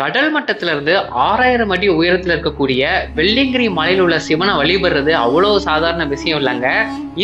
கடல் மட்டத்துல இருந்து ஆறாயிரம் அடி உயரத்துல இருக்கக்கூடிய வெள்ளியங்கிரி மலையில் உள்ள சிவனை வழிபடுறது அவ்வளவு சாதாரண விஷயம் இல்லைங்க.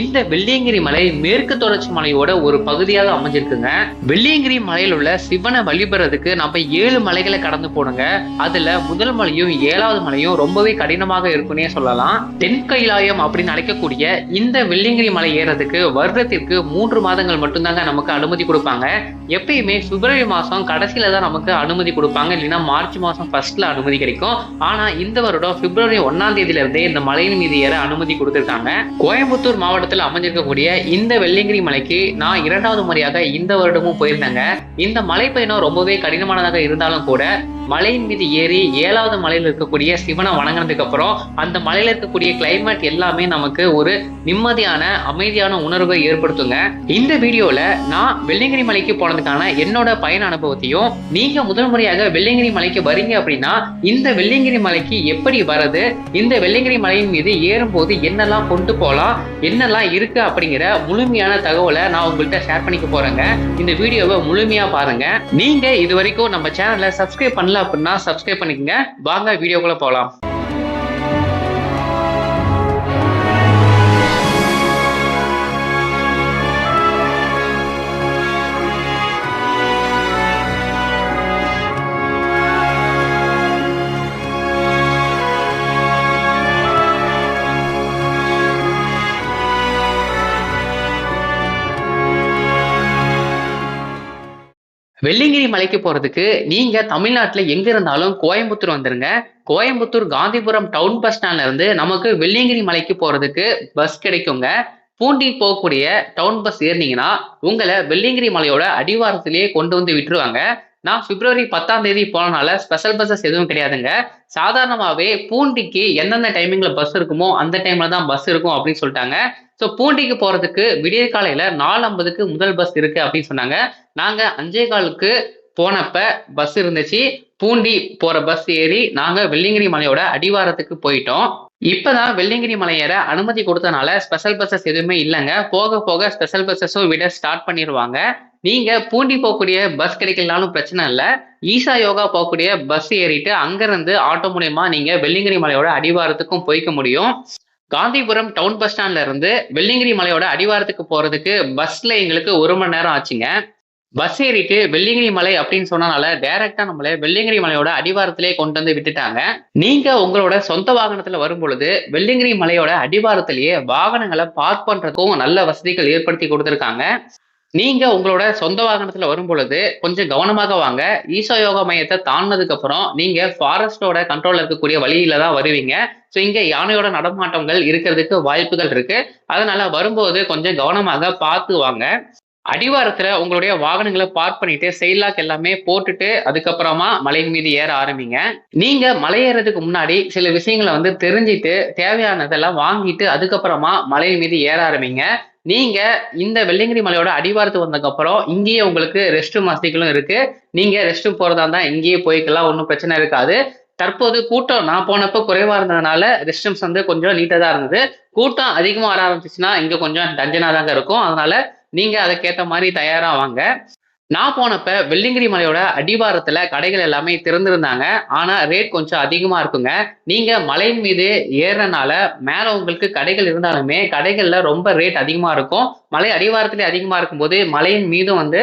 இந்த வெள்ளியங்கிரி மலை மேற்கு தொடர்ச்சி மலையோட ஒரு பகுதியாக அமைஞ்சிருக்குங்க. வெள்ளியங்கிரி மலையில் உள்ள சிவனை வழிபடுறதுக்கு நம்ம ஏழு மலைகளை கடந்து போனோங்க அதுல முதல் மலையும் ஏழாவது மலையும் ரொம்பவே கடினமாக இருக்கும்னே சொல்லலாம். தென் கைலாயம் அப்படின்னு அழைக்கக்கூடிய இந்த வெள்ளியங்கிரி மலை ஏறதுக்கு வருடத்திற்கு மூன்று மாதங்கள் மட்டும்தாங்க நமக்கு அனுமதி கொடுப்பாங்க. எப்பயுமே பிப்ரவரி மாசம் கடைசியில தான் நமக்கு அனுமதி கொடுப்பாங்க. இல்லைன்னா மார்ச் மாதம் ஃபர்ஸ்ட்ல அனுமதி கிடைக்கும். ஆனா இந்த வருடம் பிப்ரவரி ஒன்னாம் தேதியில இருந்தே இந்த மலையின் மீது ஏற அனுமதி கொடுத்திருக்காங்க. கோயம்புத்தூர் மாவட்டத்தில் அமைஞ்சிருக்கக்கூடிய இந்த வெள்ளியங்கிரி மலைக்கு நான் இரண்டாவது முறையாக இந்த வருடமும் போயிருந்தேங்க. இந்த மலை பயணம் ரொம்பவே கடினமானதாக இருந்தாலும் கூட மலையின் மீது ஏறி ஏழாவது மலையில் இருக்கக்கூடிய சிவனை வணங்கினதுக்கு அப்புறம் அந்த மலையில இருக்கக்கூடிய கிளைமேட் எல்லாமே நமக்கு ஒரு நிம்மதியான அமைதியான உணர்வை ஏற்படுத்துங்க. இந்த வீடியோல நான் வெள்ளியங்கிரி மலைக்கு போனதுக்கான என்னோட பயண அனுபவத்தையும் நீங்க முதல் முறையாக வெள்ளியங்கிரி மலைக்கு வரீங்க அப்படின்னா இந்த வெள்ளியங்கிரி மலைக்கு எப்படி வரது? இந்த வெள்ளியங்கிரி மலையின் மீது ஏறும்போது என்னெல்லாம் கொண்டு போகலாம்? என்னெல்லாம் இருக்கு அப்படிங்கிற முழுமையான தகவலை நான் உங்கள்கிட்ட ஷேர் பண்ணிக்க போறேங்க. இந்த வீடியோவை முழுமையா பாருங்க. நீங்க இது வரைக்கும் நம்ம சேனலை சப்ஸ்கிரைப் பண்ணல அப்படின்னா சப்ஸ்கிரைப் பண்ணிக்கங்க. வாங்க வீடியோக்குள்ள போகலாம். வெள்ளிங்கிரி மலைக்கு போறதுக்கு நீங்க தமிழ்நாட்டுல எங்க இருந்தாலும் கோயம்புத்தூர் வந்துருங்க. கோயம்புத்தூர் காந்திபுரம் டவுன் பஸ் ஸ்டாண்ட்ல இருந்து நமக்கு வெள்ளியங்கிரி மலைக்கு போறதுக்கு பஸ் கிடைக்குங்க. பூண்டி போகக்கூடிய டவுன் பஸ் ஏறினீங்கன்னா உங்களை வெள்ளியங்கிரி மலையோட அடிவாரத்திலேயே கொண்டு வந்து விட்டுருவாங்க. நான் பிப்ரவரி பத்தாம் தேதி போனனால ஸ்பெஷல் பஸ்ஸஸ் எதுவும் கிடையாதுங்க. சாதாரணமாகவே பூண்டிக்கு எந்தெந்த டைமிங்கில் பஸ் இருக்குமோ அந்த டைமில் தான் பஸ் இருக்கும் அப்படின்னு சொல்லிட்டாங்க. ஸோ பூண்டிக்கு போகிறதுக்கு விடிய காலையில் நாலு ஐம்பதுக்கு முதல் பஸ் இருக்குது அப்படின்னு சொன்னாங்க. நாங்கள் அஞ்சே காலுக்கு போனப்ப பஸ் இருந்துச்சு. பூண்டி போகிற பஸ் ஏறி நாங்கள் வெள்ளிங்கிரி மலையோட அடிவாரத்துக்கு போயிட்டோம். இப்பதான் வெள்ளியங்கிரி மலை ஏற அனுமதி கொடுத்தனால ஸ்பெஷல் பஸ்ஸஸ் எதுவுமே இல்லைங்க. போக போக ஸ்பெஷல் பஸ்ஸஸும் விட ஸ்டார்ட் பண்ணிடுவாங்க நீங்க பூண்டி போகக்கூடிய பஸ் கிடைக்கலனாலும் பிரச்சனை இல்லை. ஈசா யோகா போகக்கூடிய பஸ் ஏறிட்டு அங்கிருந்து ஆட்டோ மூலியமா நீங்க வெள்ளியங்கிரி மலையோட அடிவாரத்துக்கும் போய்க்க முடியும். காந்திபுரம் டவுன் பஸ் ஸ்டாண்ட்ல இருந்து வெள்ளிங்கிரி மலையோட அடிவாரத்துக்கு போறதுக்கு பஸ்ல எங்களுக்கு ஒரு மணி நேரம் ஆச்சுங்க. பஸ் ஏறிட்டு வெள்ளிங்கிரி மலை அப்படின்னு சொன்னனால டைரக்டா நம்மள வெள்ளிங்கிரி மலையோட அடிவாரத்திலே கொண்டு வந்து விட்டுட்டாங்க. நீங்க உங்களோட சொந்த வாகனத்துல வரும் பொழுது வெள்ளிங்கிரி மலையோட அடிவாரத்திலேயே வாகனங்களை பார்க் பண்றதுக்கும் நல்ல வசதிகள் ஏற்படுத்தி கொடுத்துருக்காங்க. நீங்க உங்களோட சொந்த வாகனத்துல வரும் பொழுது கொஞ்சம் கவனமாக வாங்க. ஈசா யோகா மையத்தை தாண்டினதுக்கு அப்புறம் நீங்க ஃபாரஸ்டோட கண்ட்ரோல்ல இருக்கக்கூடிய வழியில தான் வருவீங்க. ஸோ இங்க யானையோட நடமாட்டங்கள் இருக்கிறதுக்கு வாய்ப்புகள் இருக்கு. அதனால வரும்போது கொஞ்சம் கவனமாக பார்த்து வாங்க. அடிவாரத்துல உங்களுடைய வாகனங்களை பார்க் பண்ணிட்டு செயலாக் எல்லாமே போட்டுட்டு அதுக்கப்புறமா மலையின் மீது ஏற ஆரம்பிங்க. நீங்க மலை ஏறதுக்கு முன்னாடி சில விஷயங்களை வந்து தெரிஞ்சிட்டு தேவையானதெல்லாம் வாங்கிட்டு அதுக்கப்புறமா மலையின் மீது ஏற ஆரம்பிங்க. நீங்க இந்த வெள்ளிங்கிரி மலையோட அடிவாரத்துக்கு வந்ததுக்கு அப்புறம் இங்கேயே உங்களுக்கு ரெஸ்ட் வசதிகளும் இருக்கு. நீங்க ரெஸ்ட் போறதா இருந்தா இங்கேயே போய்க்கலாம் ஒன்றும் பிரச்சனை இருக்காது. தற்போது கூட்டம் நான் போனப்போ குறைவா இருந்ததுனால ரெஸ்ட் வந்து கொஞ்சம் நீட்டாக தான் இருந்தது. கூட்டம் அதிகமா வர ஆரம்பிச்சுன்னா இங்க கொஞ்சம் டஞ்சனா தாங்க இருக்கும். அதனால நீங்க அதுக்கேற்ற மாதிரி தயாரா வாங்க நான் போனப்ப வெள்ளிங்கிரி மலையோட அடிவாரத்துல கடைகள் எல்லாமே திறந்திருந்தாங்க. ஆனா ரேட் கொஞ்சம் அதிகமா இருக்குங்க. நீங்க மலையின் மீது ஏறனால மேல உங்களுக்கு கடைகள் இருந்தாலுமே கடைகள்ல ரொம்ப ரேட் அதிகமா இருக்கும். மலை அடிவாரத்திலே அதிகமா இருக்கும்போது மலையின் மீதும் வந்து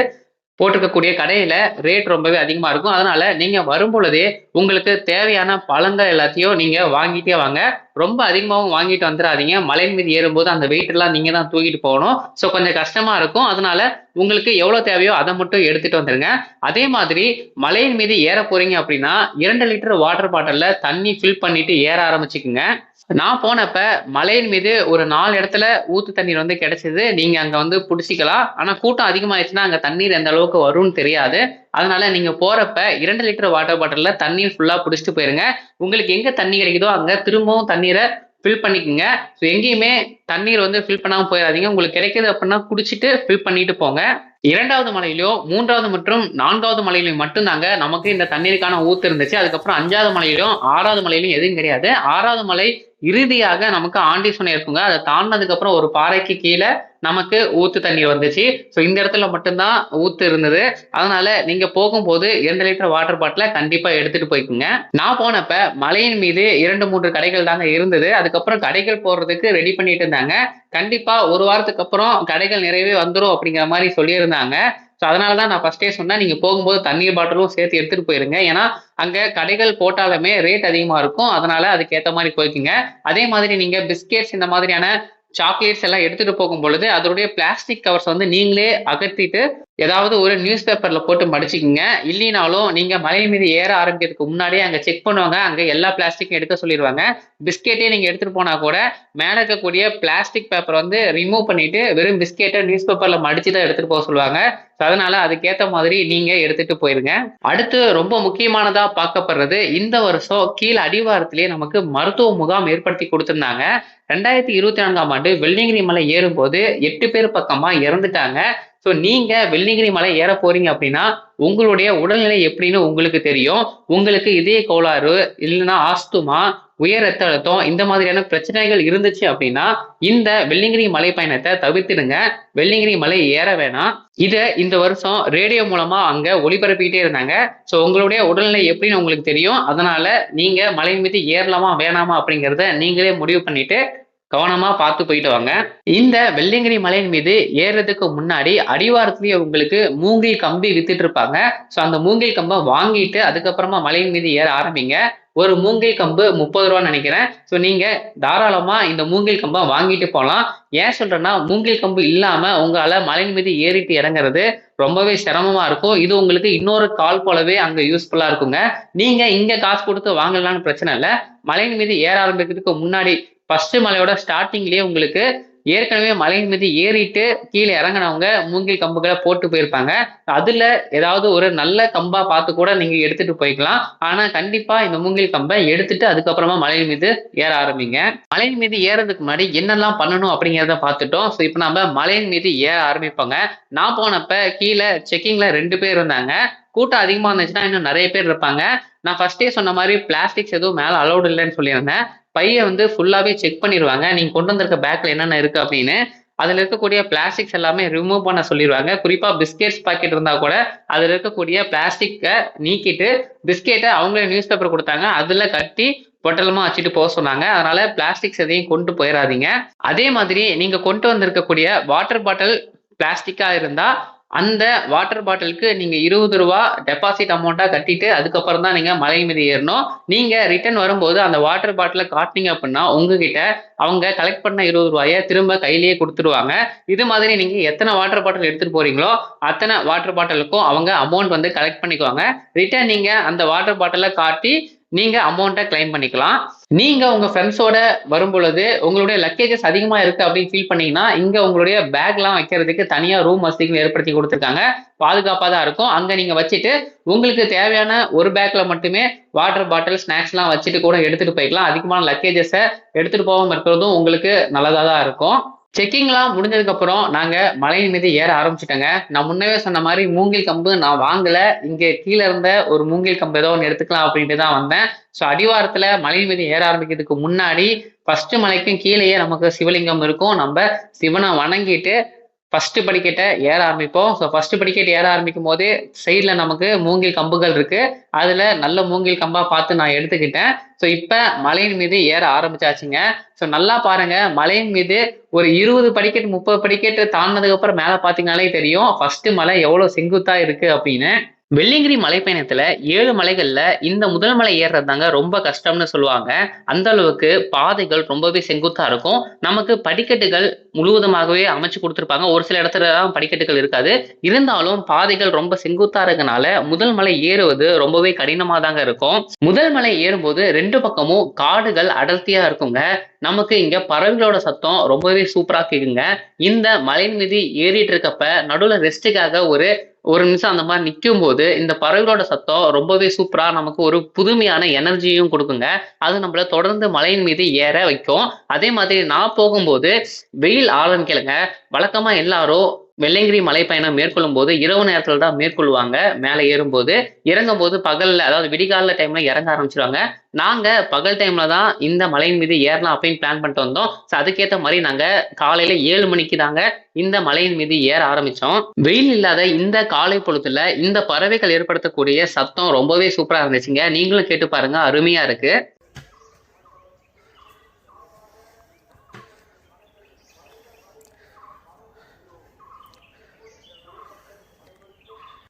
போட்டிருக்கக்கூடிய கடையில ரேட் ரொம்பவே அதிகமா இருக்கும். அதனால நீங்க வரும் பொழுதே உங்களுக்கு தேவையான பழங்கள் எல்லாத்தையும் நீங்க வாங்கிட்டே வாங்க. ரொம்ப அதிகமாகவும் வாங்கிட்டு வந்துடாதீங்க. மலையின் மீது ஏறும்போது அந்த வெயிட் எல்லாம் நீங்க தான் தூக்கிட்டு போகணும். ஸோ கொஞ்சம் கஷ்டமா இருக்கும். அதனால உங்களுக்கு எவ்வளவு தேவையோ அதை மட்டும் எடுத்துட்டு வந்துருங்க. அதே மாதிரி மலையின் மீது ஏற போறீங்க அப்படின்னா இரண்டு லிட்டர் வாட்டர் பாட்டிலில் தண்ணி ஃபில் பண்ணிட்டு ஏற ஆரம்பிச்சுக்குங்க. நான் போனப்ப மலையின் மீது ஒரு நாலு இடத்துல ஊத்து தண்ணீர் வந்து கிடைச்சது. நீங்க அங்க வந்து பிடிச்சிக்கலாம். ஆனா கூட்டம் அதிகமாயிடுச்சுன்னா அங்க தண்ணீர் எந்த அளவுக்கு வரும்னு தெரியாது. அதனால நீங்க போறப்ப இரண்டு லிட்டர் வாட்டர் பாட்டில்ல தண்ணீர் ஃபுல்லா பிடிச்சிட்டு போயிருங்க. உங்களுக்கு எங்க தண்ணி கிடைக்குதோ அங்க திரும்பவும் தண்ணீரை ஃபில் பண்ணிக்கோங்க. ஸோ எங்கேயுமே தண்ணீர் வந்து ஃபில் பண்ணாம போயிடாதீங்க. உங்களுக்கு கிடைக்கிது அப்படின்னா குடிச்சிட்டு ஃபில் பண்ணிட்டு போங்க. இரண்டாவது மலையிலோ மூன்றாவது மற்றும் நான்காவது மலையிலும் மட்டும்தாங்க நமக்கு இந்த தண்ணீருக்கான ஊத்து இருந்துச்சு. அதுக்கப்புறம் அஞ்சாவது மலையிலும் ஆறாவது மலையிலும் எதுவும் கிடையாது. ஆறாவது மலை இறுதியாக நமக்கு ஆண்டி சுனை இருக்குங்க அதை தாண்டினதுக்கு அப்புறம் ஒரு பாறைக்கு கீழே நமக்கு ஊத்து தண்ணீர் வந்துச்சு. ஸோ இந்த இடத்துல மட்டும்தான் ஊத்து இருந்தது. அதனால நீங்க போகும்போது இரண்டு லிட்டர் வாட்டர் பாட்டில கண்டிப்பா எடுத்துட்டு போய்க்குங்க. நான் போனப்ப மலையின் மீது இரண்டு மூன்று கடைகள் தாங்க இருந்தது. அதுக்கப்புறம் கடைகள் போடுறதுக்கு ரெடி பண்ணிட்டு இருந்தாங்க. கண்டிப்பா ஒரு வாரத்துக்கு அப்புறம் கடைகள் நிறையவே வந்துடும் அப்படிங்கிற மாதிரி சொல்லியிருந்தாங்க. ஸோ அதனால தான் நான் ஃபர்ஸ்டே சொன்னேன் நீங்கள் போகும்போது தண்ணீர் பாட்டிலும் சேர்த்து எடுத்துகிட்டு போயிருங்க. ஏன்னா அங்கே கடைகள் போட்டாலுமே ரேட் அதிகமாக இருக்கும். அதனால அதுக்கேற்ற மாதிரி போய்க்குங்க. அதே மாதிரி நீங்கள் பிஸ்கெட்ஸ் இந்த மாதிரியான சாக்லேட்ஸ் எல்லாம் எடுத்துட்டு போகும் பொழுது அதனுடைய பிளாஸ்டிக் கவர்ஸ் வந்து நீங்களே அகற்றிட்டு ஏதாவது ஒரு நியூஸ் பேப்பர்ல போட்டு மடிச்சிக்கிங்க. இல்லைனாலும் நீங்க மலை மீது ஏற ஆரம்பிக்கிறதுக்கு முன்னாடியே அங்க செக் பண்ணுவாங்க. அங்க எல்லா பிளாஸ்டிக்கும் எடுக்க சொல்லிடுவாங்க பிஸ்கெட்டே நீங்க எடுத்துட்டு போனா கூட மேல இருக்கக்கூடிய பிளாஸ்டிக் பேப்பர் வந்து ரிமூவ் பண்ணிட்டு வெறும் பிஸ்கெட்டை நியூஸ் பேப்பர்ல மடிச்சு தான் எடுத்துட்டு போக சொல்லுவாங்க. ஸோ அதனால அதுக்கேத்த மாதிரி நீங்க எடுத்துட்டு போயிருங்க. அடுத்து ரொம்ப முக்கியமானதா பார்க்கப்படுறது இந்த வருஷம் கீழ் அடிவாரத்திலேயே நமக்கு மருத்துவ முகாம் ஏற்படுத்தி கொடுத்திருந்தாங்க. ரெண்டாயிரத்தி இருபத்தி நான்காம் ஆண்டு வெள்ளிங்கிரி மலை ஏறும்போது எட்டு பேர் பக்கமா இறந்துட்டாங்க. ஸோ நீங்க வெள்ளிங்கிரி மலை ஏற போறீங்க அப்படின்னா உங்களுடைய உடல்நிலை எப்படின்னு உங்களுக்கு தெரியும். உங்களுக்கு இதய கோளாறு இல்லைன்னா ஆஸ்துமா உயர் ரத்த அழுத்தம் இந்த மாதிரியான பிரச்சனைகள் இருந்துச்சு அப்படின்னா இந்த வெள்ளிங்கிரி மலை பயணத்தை தவிர்த்துடுங்க. வெள்ளிங்கிரி மலை ஏற வேணாம். இதை இந்த வருஷம் ரேடியோ மூலமா அங்க ஒளிபரப்பிக்கிட்டே இருந்தாங்க. ஸோ உங்களுடைய உடல்நிலை எப்படின்னு உங்களுக்கு தெரியும். அதனால நீங்க மலை மீது ஏறலாமா வேணாமா அப்படிங்கிறத நீங்களே முடிவு பண்ணிட்டு கவனமா பார்த்து போயிட்டு வாங்க. இந்த வெள்ளியங்கிரி மலையின் மீது ஏறுறதுக்கு முன்னாடி அடிவாரத்திலேயே உங்களுக்கு மூங்கில் கம்பி வித்துட்டு இருப்பாங்க. ஸோ அந்த மூங்கில் கம்பை வாங்கிட்டு அதுக்கப்புறமா மலையின் மீது ஏற ஆரம்பிங்க. ஒரு மூங்கில் கம்பு முப்பது ரூபான்னு நினைக்கிறேன். ஸோ நீங்க தாராளமா இந்த மூங்கில் கம்பை வாங்கிட்டு போகலாம் ஏன் சொல்றேன்னா மூங்கில் கம்பு இல்லாம உங்களால மலையின் மீது ஏறிட்டு இறங்குறது ரொம்பவே சிரமமா இருக்கும். இது உங்களுக்கு இன்னொரு கால் போலவே அங்க யூஸ்ஃபுல்லா இருக்குங்க. நீங்க இங்க காசு கொடுத்து வாங்கலாம்னு பிரச்சனை இல்லை. மலையின் மீது ஏற ஆரம்பிக்கிறதுக்கு முன்னாடி ஃபர்ஸ்ட் மலையோட ஸ்டார்டிங்லயே உங்களுக்கு ஏற்கனவே மலையின் மீது ஏறிட்டு கீழே இறங்கினவங்க மூங்கில் கம்புகளை போட்டு போயிருப்பாங்க. அதுல ஏதாவது ஒரு நல்ல கம்பா பார்த்து கூட நீங்க எடுத்துட்டு போய்க்கலாம். ஆனா கண்டிப்பா இந்த மூங்கில் கம்பை எடுத்துட்டு அதுக்கப்புறமா மலையின் மீது ஏற ஆரம்பிங்க. மலையின் மீது ஏறதுக்கு முன்னாடி என்னெல்லாம் பண்ணணும் அப்படிங்கிறத பார்த்துட்டோம். ஸோ இப்போ நம்ம மலையின் மீது ஏற ஆரம்பிப்போங்க. நான் போனப்ப கீழே செக்கிங்ல ரெண்டு பேர் இருந்தாங்க. கூட்டம் அதிகமா இருந்துச்சுன்னா இன்னும் நிறைய பேர் இருப்பாங்க. நான் ஃபர்ஸ்டே சொன்ன மாதிரி பிளாஸ்டிக்ஸ் எதுவும் மேல அலௌடு இல்லைன்னு சொல்லியிருந்தேன். பையை வந்து ஃபுல்லாகவே செக் பண்ணிடுவாங்க நீங்கள் கொண்டு வந்திருக்க பேக்கில் என்னென்ன இருக்குது அப்படின்னு. அதில் இருக்கக்கூடிய பிளாஸ்டிக்ஸ் எல்லாமே ரிமூவ் பண்ண சொல்லிடுவாங்க குறிப்பாக பிஸ்கெட்ஸ் பாக்கெட் இருந்தால் கூட அதில் இருக்கக்கூடிய பிளாஸ்டிக்கை நீக்கிட்டு பிஸ்கெட்டை அவங்களே நியூஸ் பேப்பர் கொடுத்தாங்க. அதில் கட்டி பொட்டலமாக வச்சுட்டு போக சொன்னாங்க. அதனால பிளாஸ்டிக்ஸ் எதையும் கொண்டு போயிடாதீங்க அதே மாதிரி நீங்கள் கொண்டு வந்திருக்கக்கூடிய வாட்டர் பாட்டில் பிளாஸ்டிக்காக இருந்தால் அந்த வாட்டர் பாட்டிலுக்கு நீங்க இருபது ரூபா டெபாசிட் அமௌண்ட்டா கட்டிட்டு அதுக்கப்புறம் தான் நீங்க மலை மீது ஏறணும். நீங்க ரிட்டர்ன் வரும்போது அந்த வாட்டர் பாட்டில காட்டினீங்க அப்படின்னா உங்ககிட்ட அவங்க கலெக்ட் பண்ண இருபது ரூபாய திரும்ப கையிலேயே கொடுத்துருவாங்க. இது மாதிரி நீங்க எத்தனை வாட்டர் பாட்டில் எடுத்துட்டு போறீங்களோ அத்தனை வாட்டர் பாட்டிலுக்கும் அவங்க அமௌண்ட் வந்து கலெக்ட் பண்ணிக்குவாங்க. ரிட்டர்ன் நீங்க அந்த வாட்டர் பாட்டிலை காட்டி நீங்க அமௌண்ட்டை கிளைம் பண்ணிக்கலாம். நீங்க உங்க ஃப்ரெண்ட்ஸோட வரும் பொழுது உங்களுடைய லக்கேஜஸ் அதிகமா இருக்கு அப்படின்னு ஃபீல் பண்ணீங்கன்னா இங்க உங்களுடைய பேக்லாம் வைக்கிறதுக்கு தனியா ரூம் வசதிகள் ஏற்படுத்தி கொடுத்துருக்காங்க. பாதுகாப்பா தான் இருக்கும். அங்க நீங்க வச்சுட்டு உங்களுக்கு தேவையான ஒரு பேக்ல மட்டுமே வாட்டர் பாட்டில் ஸ்நாக்ஸ்லாம் வச்சுட்டு கூட எடுத்துட்டு போய்க்கலாம். அதிகமான லக்கேஜஸை எடுத்துட்டு போகாம இருக்கிறதும் உங்களுக்கு நல்லதா தான் இருக்கும். செக்கிங்லாம் முடிஞ்சதுக்கு அப்புறம் நாங்க மலையின் மீது ஏற ஆரம்பிச்சிட்டோங்க. நான் முன்னவே சொன்ன மாதிரி மூங்கில் கம்பு நான் வாங்கல. இங்க கீழே இருந்த ஒரு மூங்கில் கம்பு ஏதோ ஒன்று எடுத்துக்கலாம் அப்படின்ட்டு தான் வந்தேன். ஸோ அடிவாரத்துல மலையின் மீது ஏற ஆரம்பிக்கிறதுக்கு முன்னாடி ஃபர்ஸ்ட் மலைக்கும் கீழேயே நமக்கு சிவலிங்கம் இருக்கும். நம்ம சிவனை வணங்கிட்டு ஃபர்ஸ்ட் படிக்கட்டை ஏற ஆரம்பிப்போம். ஸோ ஃபர்ஸ்ட் படிக்கட் ஏற ஆரம்பிக்கும் போது சைடில் நமக்கு மூங்கில் கம்புகள் இருக்கு. அதில் நல்ல மூங்கில் கம்பாக பார்த்து நான் எடுத்துக்கிட்டேன். ஸோ இப்போ மலையின் மீது ஏற ஆரம்பிச்சாச்சுங்க. ஸோ நல்லா பாருங்க. மலையின் மீது ஒரு இருபது படிக்கட்டு முப்பது படிக்கட்டு தாண்டினதுக்கு அப்புறம் மேலே பார்த்தீங்கனாலே தெரியும். ஃபர்ஸ்ட் மலை எவ்வளோ செங்குத்தா இருக்கு அப்படின்னு. வெள்ளியங்கிரி மலைப்பயணத்துல ஏழு மலைகள்ல இந்த முதல் மலை ஏறுறது தாங்க ரொம்ப கஷ்டம்னு சொல்லுவாங்க. அந்த அளவுக்கு பாதைகள் ரொம்பவே செங்குத்தா இருக்கும். நமக்கு படிக்கட்டுகள் முழுவதுமாகவே அமைச்சு கொடுத்துருப்பாங்க. ஒரு சில இடத்துல தான் படிக்கட்டுகள் இருக்காது. இருந்தாலும் பாதைகள் ரொம்ப செங்குத்தா இருக்கனால முதல் மலை ஏறுவது ரொம்பவே கடினமா தாங்க இருக்கும். முதல் மலை ஏறும்போது ரெண்டு பக்கமும் காடுகள் அடர்த்தியா இருக்குங்க. நமக்கு இங்க பறவைகளோட சத்தம் ரொம்பவே சூப்பரா கேக்குங்க. இந்த மலையின் மீது ஏறிட்டு இருக்கப்ப நடுவுல ரெஸ்ட்டுக்காக ஒரு ஒரு நிமிஷம் அந்த மாதிரி நிற்கும் போது இந்த பறவைகளோட சத்தம் ரொம்பவே சூப்பரா நமக்கு ஒரு புதுமையான எனர்ஜியும் கொடுக்குங்க. அது நம்மள தொடர்ந்து மலையின் மீது ஏற வைக்கும். அதே மாதிரி நான் போகும்போது வெயில் ஆரம்பிக்கலைங்க வழக்கமா எல்லாரும் வெள்ளையங்கிரி மலை பயணம் மேற்கொள்ளும் போது இரவு நேரத்துல தான் மேற்கொள்வாங்க. மேலே ஏறும்போது இறங்கும் போது பகல்ல அதாவது விடிகால டைம்ல இறங்க ஆரம்பிச்சிருவாங்க. நாங்க பகல் டைம்ல தான் இந்த மலையின் மீது ஏறலாம் அப்படின்னு பிளான் பண்ணிட்டு வந்தோம். ஸோ அதுக்கேற்ற மாதிரி நாங்க காலையில ஏழு மணிக்கு தாங்க இந்த மலையின் மீது ஏற ஆரம்பிச்சோம். வெயில் இல்லாத இந்த காலை பொழுதுல இந்த பறவைகள் ஏற்படுத்தக்கூடிய சத்தம் ரொம்பவே சூப்பரா இருந்துச்சுங்க. நீங்களும் கேட்டு பாருங்க அருமையா இருக்கு.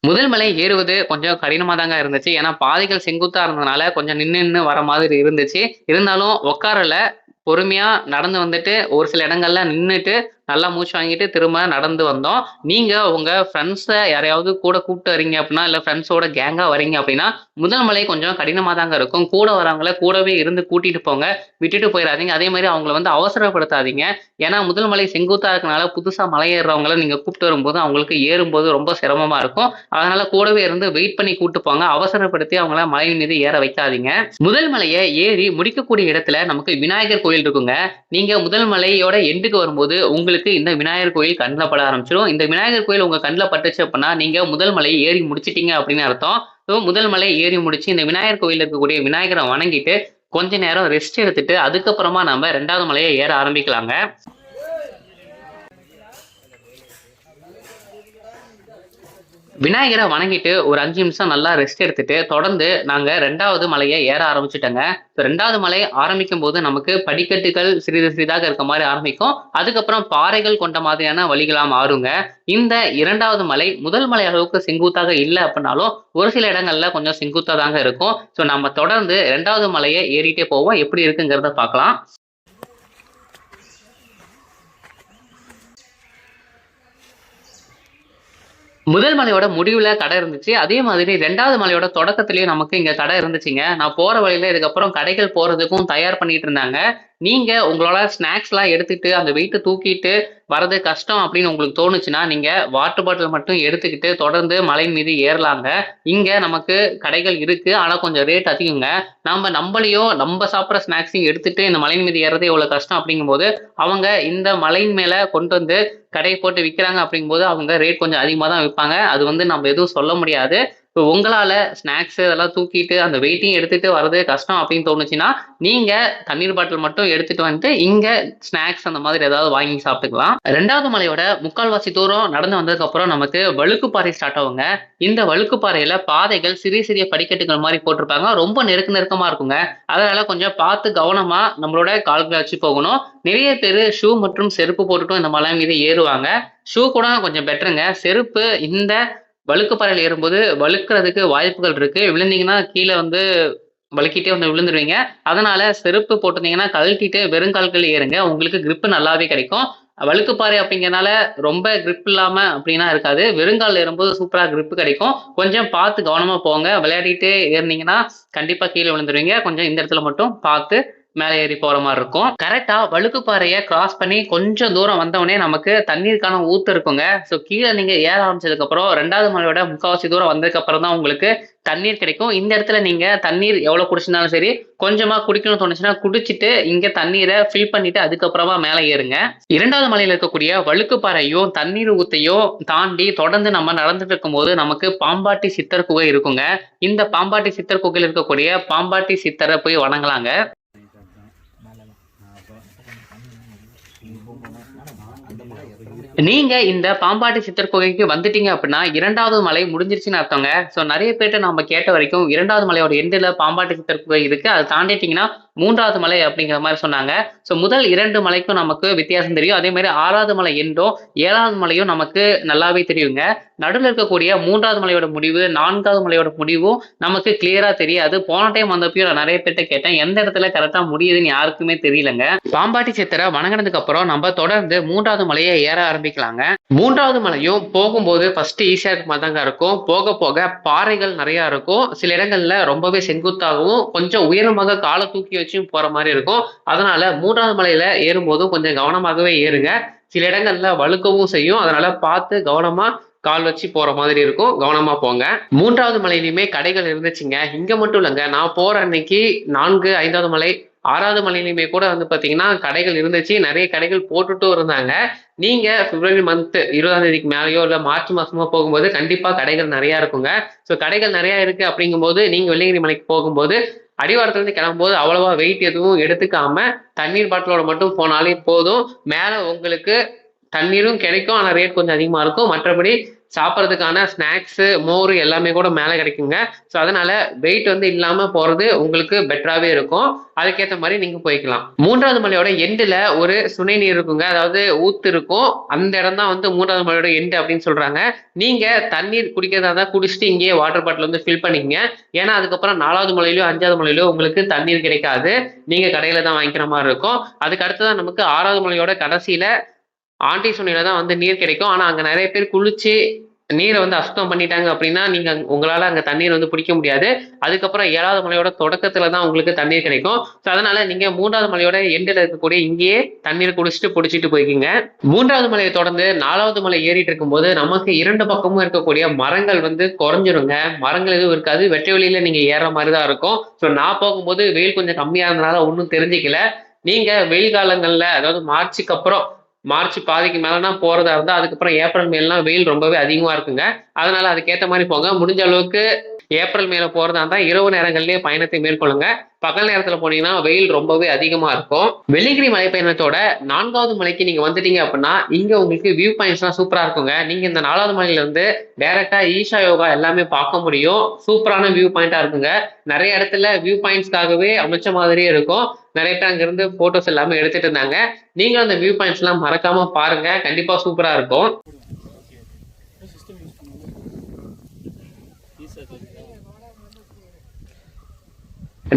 முதல் மலை ஏறுவது கொஞ்சம் கடினமாக தாங்க இருந்துச்சு. ஏன்னா பாதைகள் செங்குத்தா இருந்ததுனால கொஞ்சம் நின்று நின்று வர மாதிரி இருந்துச்சு. இருந்தாலும் உட்காரல பொறுமையா நடந்து வந்துட்டு ஒரு சில இடங்கள்ல நின்றுட்டு நல்லா மூச்சு வாங்கிட்டு திரும்ப நடந்து வந்தோம். நீங்க உங்க ஃப்ரெண்ட்ஸை யாரையாவது கூட கூப்பிட்டு வரீங்க அப்படின்னா இல்லை ஃப்ரெண்ட்ஸோட கேங்கா வரீங்க அப்படின்னா முதல் மலை கொஞ்சம் கடினமாக தாங்க இருக்கும். கூட வரவங்கள கூடவே இருந்து கூட்டிட்டு போங்க. விட்டுட்டு போயிடாதீங்க. அதே மாதிரி அவங்கள வந்து அவசரப்படுத்தாதீங்க. ஏன்னா முதல் மலை செங்குத்தா இருக்கனால புதுசா மலை ஏறுறவங்கள நீங்க கூப்பிட்டு வரும்போது அவங்களுக்கு ஏறும்போது ரொம்ப சிரமமா இருக்கும். அதனால கூடவே இருந்து வெயிட் பண்ணி கூட்டு போங்க. அவசரப்படுத்தி அவங்கள மலையின் மீது ஏற வைக்காதீங்க. முதல் மலையை ஏறி முடிக்கக்கூடிய இடத்துல நமக்கு விநாயகர் கோயில் இருக்குங்க. நீங்க முதல் மலையோட எண்டுக்கு வரும்போது உங்களுக்கு இந்த விநாயகர் கோயில் கண்ணில் பட ஆரம்பிச்சிடும் இந்த விநாயகர் கோயில் உங்க கண்ணில் பட்டுச்சு அப்படின்னா நீங்க முதல் மலையை ஏறி முடிச்சிட்டீங்க அப்படின்னு அர்த்தம். ஸோ முதல் மலை ஏறி முடிச்சு இந்த விநாயகர் கோயில் இருக்கக்கூடிய விநாயகரை வணங்கிட்டு கொஞ்ச நேரம் ரெஸ்ட் எடுத்துட்டு அதுக்கப்புறமா நம்ம ரெண்டாவது மலையை ஏற ஆரம்பிக்கலாங்க. விநாயகரை வணங்கிட்டு ஒரு அஞ்சு நிமிஷம் நல்லா ரெஸ்ட் எடுத்துட்டு தொடர்ந்து நாங்க ரெண்டாவது மலையை ஏற ஆரம்பிச்சுட்டோங்க. இப்போ ரெண்டாவது மலை ஆரம்பிக்கும் போது நமக்கு படிக்கட்டுகள் சிறிது சிறிதாக இருக்க மாதிரி ஆரம்பிக்கும். அதுக்கப்புறம் பாறைகள் கொண்ட மாதிரியான வழிகளா மாறுங்க இந்த இரண்டாவது மலை முதல் மலை அளவுக்கு செங்குத்தாக இல்லை அப்படின்னாலும் ஒரு சில இடங்கள்ல கொஞ்சம் செங்குத்தாக தாங்க இருக்கும். ஸோ நம்ம தொடர்ந்து ரெண்டாவது மலையை ஏறிட்டே போவோம். எப்படி இருக்குங்கிறத பார்க்கலாம். முதல் மலையோட முடிவுல கடை இருந்துச்சு. அதே மாதிரி ரெண்டாவது மலையோட தொடக்கத்திலயும் நமக்கு இங்க கடை இருந்துச்சுங்க. நான் போற வழியில இதுக்கப்புறம் கடைகள் போறதுக்கும் தயார் பண்ணிட்டு இருந்தாங்க. நீங்க உங்களோட ஸ்நாக்ஸ் எல்லாம் எடுத்துட்டு அந்த வெயிட்டை தூக்கிட்டு வரது கஷ்டம் அப்படின்னு உங்களுக்கு தோணுச்சுன்னா நீங்க வாட்டர் பாட்டில் மட்டும் எடுத்துக்கிட்டு தொடர்ந்து மலை மீது ஏறலாங்க. இங்க நமக்கு கடைகள் இருக்கு. ஆனா கொஞ்சம் ரேட் அதிகங்க. நம்ம நம்மளையும் நம்ம சாப்பிட்ற ஸ்நாக்ஸையும் எடுத்துட்டு இந்த மலையின் மீது ஏறது எவ்வளவு கஷ்டம் அப்படிங்கும்போது அவங்க இந்த மலையின் மேல கொண்டு வந்து கடையை போட்டு விற்கிறாங்க அப்படிங்கும்போது அவங்க ரேட் கொஞ்சம் அதிகமாக தான் விற்பாங்க. அது வந்து நம்ம எதுவும் சொல்ல முடியாது. இப்போ உங்களால் ஸ்நாக்ஸ் இதெல்லாம் தூக்கிட்டு அந்த வெயிட்டையும் எடுத்துட்டு வர்றது கஷ்டம் அப்படின்னு தோணுச்சுன்னா நீங்கள் தண்ணீர் பாட்டில் மட்டும் எடுத்துட்டு வந்துட்டு இங்கே ஸ்நாக்ஸ் அந்த மாதிரி ஏதாவது வாங்கி சாப்பிட்டுக்கலாம். ரெண்டாவது மலையோட முக்கால்வாசி தூரம் நடந்து வந்ததுக்கப்புறம் நமக்கு வழுக்குப்பாறை ஸ்டார்ட் ஆகுங்க. இந்த வழுக்குப்பாறையில் பாதைகள் சிறிய சிறிய படிக்கட்டுகள் மாதிரி போட்டிருப்பாங்க. ரொம்ப நெருக்க நெருக்கமாக இருக்குங்க. அதனால் கொஞ்சம் பார்த்து கவனமாக நம்மளோட கால்களை வச்சு போகணும். நிறைய பேர் ஷூ மற்றும் செருப்பு போட்டுட்டும் இந்த மலை மீது ஏறுவாங்க. ஷூ கூட கொஞ்சம் பெட்டருங்க செருப்பு இந்த வழுக்கு பாறையில் ஏறும்போது வழுக்கிறதுக்கு வாய்ப்புகள் இருக்கு. விழுந்தீங்கன்னா கீழே வந்து வழுக்கிட்டே வந்து விழுந்துருவீங்க. அதனால செருப்பு போட்டிருந்தீங்கன்னா கழட்டிட்டு வெறுங்கால்கள் ஏறுங்க. உங்களுக்கு கிரிப்பு நல்லாவே கிடைக்கும். வழுக்குப்பாறை அப்படிங்கறனால ரொம்ப கிரிப் இல்லாம அப்படின்னா இருக்காது. வெறுங்கால் ஏறும்போது சூப்பரா grip கிடைக்கும். கொஞ்சம் பார்த்து கவனமா போங்க. விளையாடிட்டு ஏறுனீங்கன்னா கண்டிப்பா கீழே விழுந்துருவீங்க. கொஞ்சம் இந்த இடத்துல மட்டும் பார்த்து மேலே ஏறி போற மாதிரி இருக்கும். கரெக்டா வழுக்குப்பாறையை கிராஸ் பண்ணி கொஞ்சம் தூரம் வந்தவொடனே நமக்கு தண்ணீருக்கான ஊத்து இருக்குங்க. ஸோ கீழே நீங்க ஏற ஆரம்பிச்சதுக்கு அப்புறம் ரெண்டாவது மலையோட முக்காவாசி தூரம் வந்ததுக்கு அப்புறம் தான் உங்களுக்கு தண்ணீர் கிடைக்கும். இந்த இடத்துல நீங்க தண்ணீர் எவ்வளவு குடிச்சிருந்தாலும் சரி கொஞ்சமா குடிக்கணும்னு தோணுச்சுன்னா குடிச்சிட்டு இங்க தண்ணீரை ஃபில் பண்ணிட்டு அதுக்கப்புறமா மேலே ஏறுங்க. இரண்டாவது மலையில இருக்கக்கூடிய வழுக்குப்பாறையும் தண்ணீர் ஊத்தையும் தாண்டி தொடர்ந்து நம்ம நடந்துட்டு இருக்கும்போது நமக்கு பாம்பாட்டி சித்தர் குகை இருக்குங்க. இந்த பாம்பாட்டி சித்தர் குகையில் இருக்கக்கூடிய பாம்பாட்டி சித்தரை போய் வணங்கலாங்க. நீங்க இந்த பாம்பாட்டி சித்தர் குகைக்கு வந்துட்டீங்க அப்படின்னா இரண்டாவது மலை முடிஞ்சிருச்சுன்னு அர்த்தங்க. ஸோ நிறைய பேர்ட்ட நம்ம கேட்ட வரைக்கும் இரண்டாவது மலையோட எண்டில் பாம்பாட்டி சித்தர் குகை இருக்கு. அதை தாண்டிட்டீங்கன்னா மூன்றாவது மலை அப்படிங்கிற மாதிரி சொன்னாங்க. ஸோ முதல் இரண்டு மலைக்கும் நமக்கு வித்தியாசம் தெரியும். அதே மாதிரி ஆறாவது மலை எண்டும் ஏழாவது மலையும் நமக்கு நல்லாவே தெரியுங்க. நடுவில் இருக்கக்கூடிய மூன்றாவது மலையோட முடிவு நான்காவது மலையோட முடிவும் நமக்கு கிளியரா தெரியாது. போன டைம் வந்தப்பயும் நான் நிறைய பேர்ட்ட கேட்டேன். எந்த இடத்துல கரெக்டா முடியுதுன்னு யாருக்குமே தெரியலங்க. பாம்பாட்டி சித்தரை வணங்கினதுக்கு அப்புறம் நம்ம தொடர்ந்து மூன்றாவது மலையை ஏற ஆரம்பிக்கலாங்க. மூன்றாவது மலையும் போகும்போது ஃபர்ஸ்ட் ஈஸியா இருக்க மாதிரி தாங்க இருக்கும். போக போக பாறைகள் நிறைய இருக்கும். சில இடங்கள்ல ரொம்பவே செங்குத்தாகவும் கொஞ்சம் உயரமாக காலை தூக்கி வச்சும் போற மாதிரி இருக்கும். அதனால மூன்றாவது மலையில ஏறும்போதும் கொஞ்சம் கவனமாகவே ஏறுங்க. சில இடங்கள்ல வழுக்கவும் செய்யும். அதனால பார்த்து கவனமா கால் வச்சு போற மாதிரி இருக்கும். கவனமா போங்க. மூன்றாவது மலையிலுமே கடைகள் இருந்துச்சுங்க. இங்க மட்டும் இல்லைங்க. நான் போற அன்னைக்கு நான்கு ஐந்தாவது மலை ஆறாவது மலையிலுமே கூட வந்து பார்த்தீங்கன்னா கடைகள் இருந்துச்சு. நிறைய கடைகள் போட்டுட்டும் இருந்தாங்க. நீங்க பிப்ரவரி மந்த் இருபதாம் தேதிக்கு மேலேயோ இல்லை மார்ச் மாசமோ போகும்போது கண்டிப்பா கடைகள் நிறைய இருக்குங்க. ஸோ கடைகள் நிறைய இருக்கு அப்படிங்கும்போது நீங்க வெள்ளியங்கிரி மலைக்கு போகும்போது அடிவாரத்துலேருந்து கிளம்பும்போது அவ்வளவா வெயிட் எதுவும் எடுத்துக்காம தண்ணீர் பாட்டிலோட மட்டும் போனாலே போதும். மேலே உங்களுக்கு தண்ணீரும் கிடைக்கும் ஆனால் ரேட் கொஞ்சம் அதிகமாக இருக்கும். மற்றபடி சாப்பிட்றதுக்கான ஸ்நாக்ஸு மோர் எல்லாமே கூட மேலே கிடைக்குங்க. ஸோ அதனால வெயிட் வந்து இல்லாமல் போகிறது உங்களுக்கு பெட்டராகவே இருக்கும். அதுக்கேற்ற மாதிரி நீங்கள் போய்க்கலாம். மூன்றாவது மலையோட எண்டில் ஒரு சுனை நீர் இருக்குங்க. அதாவது ஊத்து இருக்கும். அந்த இடம் தான் வந்து மூன்றாவது மலையோட எண்டு அப்படின்னு சொல்கிறாங்க நீங்கள் தண்ணீர் குடிக்கிறதா தான் குடிச்சிட்டு இங்கேயே வாட்டர் பாட்டில் வந்து ஃபில் பண்ணிக்கங்க. ஏன்னா அதுக்கப்புறம் நாலாவது மலையிலோ அஞ்சாவது மலையிலோ உங்களுக்கு தண்ணீர் கிடைக்காது. நீங்கள் கடையில் தான் வாங்கிக்கிற மாதிரி இருக்கும். அதுக்கு அடுத்ததான் நமக்கு ஆறாவது மலையோட கடைசியில் ஆண்டி சுனையில தான் வந்து நீர் கிடைக்கும். ஆனால் அங்கே நிறைய பேர் குளிச்சு நீரை வந்து அசுத்தம் பண்ணிட்டாங்க அப்படின்னா நீங்க அங்க- உங்களால அங்க தண்ணீர் வந்து பிடிக்க முடியாது. அதுக்கப்புறம் ஏழாவது மலையோட தொடக்கத்துல தான் உங்களுக்கு தண்ணீர் கிடைக்கும். ஸோ அதனால நீங்க மூன்றாவது மலையோட எண்டில் இருக்கக்கூடிய இங்கேயே தண்ணீர் குடிச்சிட்டு பிடிச்சிட்டு போய்க்கிங்க. மூன்றாவது மலையை தொடர்ந்து நாலாவது மலை ஏறிட்டு இருக்கும்போது நமக்கு இரண்டு பக்கமும் இருக்கக்கூடிய மரங்கள் வந்து குறைஞ்சிருங்க. மரங்கள் எதுவும் இருக்காது. வெட்ட வெளியில நீங்க ஏற மாதிரி தான் இருக்கும். ஸோ நான் போகும்போது வெயில் கொஞ்சம் கம்மியா இருந்தனால ஒன்றும் தெரிஞ்சிக்கல. நீங்க வெயில் காலங்கள்ல அதாவது மார்ச்சுக்கு அப்புறம் மார்ச் பாதிக்கு மேலனா போறதா இருந்தா அதுக்கப்புறம் ஏப்ரல் மேலாம் வெயில் ரொம்பவே அதிகமா இருக்குங்க. அதனால அதுக்கேற்ற மாதிரி போங்க. முடிஞ்ச அளவுக்கு ஏப்ரல் மேல போறதா இருந்தா இரவு நேரங்கள்லயே பயணத்தை மேற்கொள்ளுங்க. பகல் நேரத்துல போனீங்கன்னா வெயில் ரொம்பவே அதிகமா இருக்கும். வெள்ளிங்கிரி மலை பயணத்தோட நான்காவது மலைக்கு நீங்க வந்துட்டீங்க அப்படின்னா இங்க உங்களுக்கு வியூ பாயிண்ட்ஸ்லாம் சூப்பரா இருக்குங்க. நீங்க இந்த நாலாவது மலையில இருந்து டைரக்டா ஈஷா யோகா எல்லாமே பார்க்க முடியும். சூப்பரான வியூ பாயிண்டா இருக்குங்க. நிறைய இடத்துல வியூ பாயிண்ட்ஸ்க்காகவே அமைச்ச மாதிரியே இருக்கும். நிறைய பேர் அங்கிருந்து போட்டோஸ் எல்லாமே எடுத்துட்டு இருந்தாங்க. நீங்களும் அந்த வியூ பாயிண்ட்ஸ் எல்லாம் மறக்காம பாருங்க. கண்டிப்பா சூப்பரா இருக்கும்.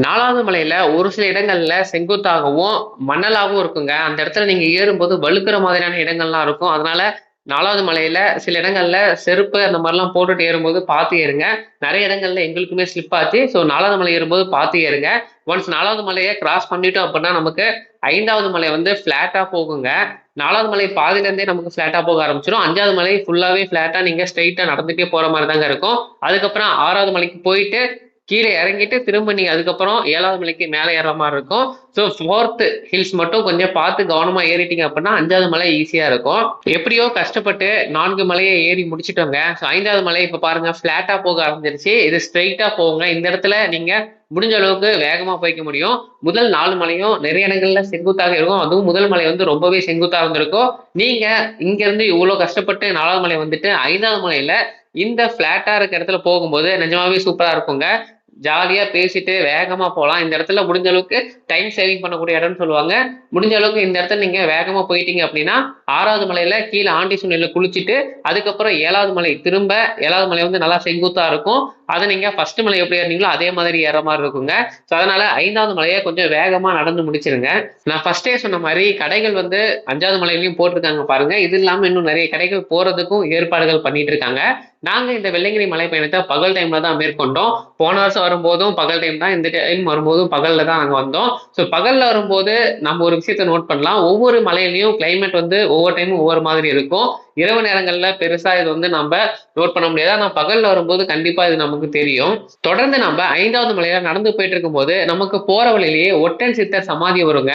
நாலாவது மலையில ஒரு சில இடங்கள்ல செங்குத்தாகவும் மணலாகவும் இருக்குங்க. அந்த இடத்துல நீங்க ஏறும்போது வழுக்கிற மாதிரியான இடங்கள்லாம் இருக்கும். அதனால நாலாவது மலையில சில இடங்கள்ல செருப்பு அந்த மாதிரிலாம் போட்டுட்டு ஏறும்போது பார்த்து ஏறுங்க. நிறைய இடங்கள்ல எங்களுக்குமே ஸ்லிப் ஆச்சு. ஸோ நாலாவது மலை ஏறும்போது பார்த்து ஏறுங்க. ஒன்ஸ் நாலாவது மலையை கிராஸ் பண்ணிட்டோம் அப்படின்னா நமக்கு ஐந்தாவது மலை வந்து ஃபிளாட்டா போகுங்க. நாலாவது மலை பாதிலேருந்தே இருந்தே நமக்கு ஃபிளாட்டா போக ஆரம்பிச்சிடும் அஞ்சாவது மலை ஃபுல்லாவே ஃபிளாட்டா நீங்க ஸ்ட்ரைட்டா நடந்துட்டே போற மாதிரி தாங்க இருக்கும். அதுக்கப்புறம் ஆறாவது மலைக்கு போயிட்டு கீழே இறங்கிட்டு திரும்ப நீங்க அதுக்கப்புறம் ஏழாவது மலைக்கு மேலே ஏற மாதிரி இருக்கும். ஸோ ஃபோர்த் ஹில்ஸ் மட்டும் கொஞ்சம் பார்த்து கவனமா ஏறிட்டீங்க அப்படின்னா அஞ்சாவது மலை ஈஸியா இருக்கும். எப்படியோ கஷ்டப்பட்டு நான்கு மலையை ஏறி முடிச்சிட்டோங்க. ஸோ ஐந்தாவது மலை இப்போ பாருங்க ஃபிளாட்டா போக ஆரம்பிச்சிருச்சு. இது ஸ்ட்ரைட்டா போங்க இந்த இடத்துல நீங்க முடிஞ்ச அளவுக்கு வேகமா போய்க்க முடியும். முதல் நாலு மலையும் நிறைய இடங்கள்ல செங்குத்தாக இருக்கும். அதுவும் முதல் மலை வந்து ரொம்பவே செங்குத்தாக இருந்திருக்கும். நீங்க இங்க இருந்து இவ்வளவு கஷ்டப்பட்டு நாலாவது மலை வந்துட்டு ஐந்தாவது மலையில இந்த ஃபிளாட்டா இருக்க இடத்துல போகும்போது நிஜமாவே சூப்பரா இருக்குங்க. ஜாலியா பேசிட்டு வேகமா போகலாம் இந்த இடத்துல முடிஞ்ச அளவுக்கு டைம் சேவிங் பண்ணக்கூடிய இடம்னு சொல்லுவாங்க. முடிஞ்ச அளவுக்கு இந்த இடத்துல நீங்க வேகமா போயிட்டீங்க அப்படின்னா ஆறாவது மலையில கீழே ஆண்டி சுனையில குளிச்சுட்டு அதுக்கப்புறம் ஏழாவது மலை திரும்ப ஏழாவது மலை வந்து நல்லா செங்குத்தா இருக்கும். அதை நீங்க ஃபர்ஸ்ட் மலை எப்படி ஏறினீங்களோ அதே மாதிரி ஏற மாதிரி இருக்குங்க. ஸோ அதனால ஐந்தாவது மலையை கொஞ்சம் வேகமா நடந்து முடிச்சிருங்க. நான் ஃபர்ஸ்டே சொன்ன மாதிரி கடைகள் வந்து அஞ்சாவது மலையிலையும் போட்டிருக்காங்க பாருங்க. இது இல்லாம இன்னும் நிறைய கடைகள் போறதுக்கும் ஏற்பாடுகள் பண்ணிட்டு இருக்காங்க. நாங்கள் இந்த வெள்ளங்கிரி மலை பயணத்தை பகல் டைம்ல தான் மேற்கொண்டோம். போன வருஷம் வரும்போதும் பகல் டைம் தான் இந்த டைம் வரும்போதும் பகல்ல தான் நாங்கள் வந்தோம். ஸோ பகல்ல வரும்போது நம்ம ஒரு விஷயத்த நோட் பண்ணலாம். ஒவ்வொரு மலையிலையும் கிளைமேட் வந்து ஒவ்வொரு டைமும் ஒவ்வொரு மாதிரி இருக்கும். இரவு நேரங்களில் பெருசாக இது வந்து நம்ம நோட் பண்ண முடியாது. ஆனால் பகலில் வரும்போது கண்டிப்பாக இது நமக்கு தெரியும். தொடர்ந்து நம்ம ஐந்தாவது மலையில நடந்து போயிட்டு இருக்கும்போது நமக்கு போற வழியிலேயே ஒட்டன் சித்தர் சமாதி வருங்க.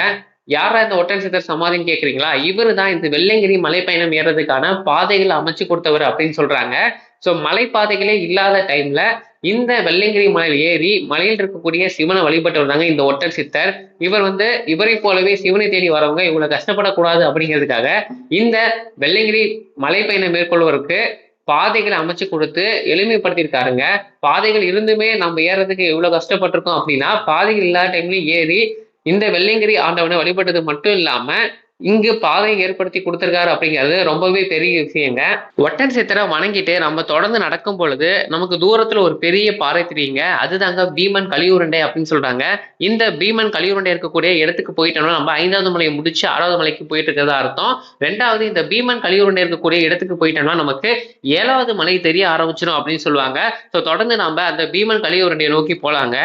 யாரா இந்த ஒட்டன் சித்தர் சமாதின்னு கேட்குறீங்களா இவரு தான் இந்த வெள்ளைங்கிரி மலைப்பயணம் ஏறதுக்கான பாதைகளை அமைச்சு கொடுத்தவர் அப்படின்னு சொல்றாங்க. ஸோ மலைப்பாதைகளே இல்லாத டைம்ல இந்த வெள்ளைங்கிரி மலையில் ஏறி மலையில் இருக்கக்கூடிய சிவனை வழிபட்டவர் தாங்க இந்த ஒட்டர் சித்தர். இவர் வந்து இவரை போலவே சிவனை தேடி வரவங்க இவ்வளவு கஷ்டப்படக்கூடாது அப்படிங்கிறதுக்காக இந்த வெள்ளைங்கிரி மலைப்பயணம் மேற்கொள்வதற்கு பாதைகளை அமைச்சு கொடுத்து எளிமைப்படுத்தியிருக்காருங்க. பாதைகள் இருந்துமே நம்ம ஏறதுக்கு எவ்வளவு கஷ்டப்பட்டிருக்கோம் அப்படின்னா பாதைகள் இல்லாத டைம்லயும் ஏறி இந்த வெள்ளைங்கிரி ஆண்டவனை வழிபட்டது மட்டும் இல்லாம இங்கு பாதை ஏற்படுத்தி கொடுத்திருக்காரு அப்படிங்கிறது ரொம்பவே பெரிய விஷயங்க. ஒட்டன் சித்தரை வணங்கிட்டு நம்ம தொடர்ந்து நடக்கும் பொழுது நமக்கு தூரத்துல ஒரு பெரிய பாறை தெரியுங்க. அதுதாங்க பீமன் கலியுருண்டை அப்படின்னு சொல்றாங்க. இந்த பீமன் கலியுருண்டை இருக்கக்கூடிய இடத்துக்கு போயிட்டோம்னா நம்ம ஐந்தாவது மலையை முடிச்சு ஆறாவது மலைக்கு போயிட்டு இருக்கிறதா அர்த்தம். ரெண்டாவது இந்த பீமன் கலியுருண்டை இருக்கக்கூடிய இடத்துக்கு போயிட்டோம்னா நமக்கு ஏழாவது மலை தெரிய ஆரம்பிச்சிடும் அப்படின்னு சொல்லுவாங்க. ஸோ தொடர்ந்து நம்ம அந்த பீமன் கலியுருண்டையை நோக்கி போலாங்க.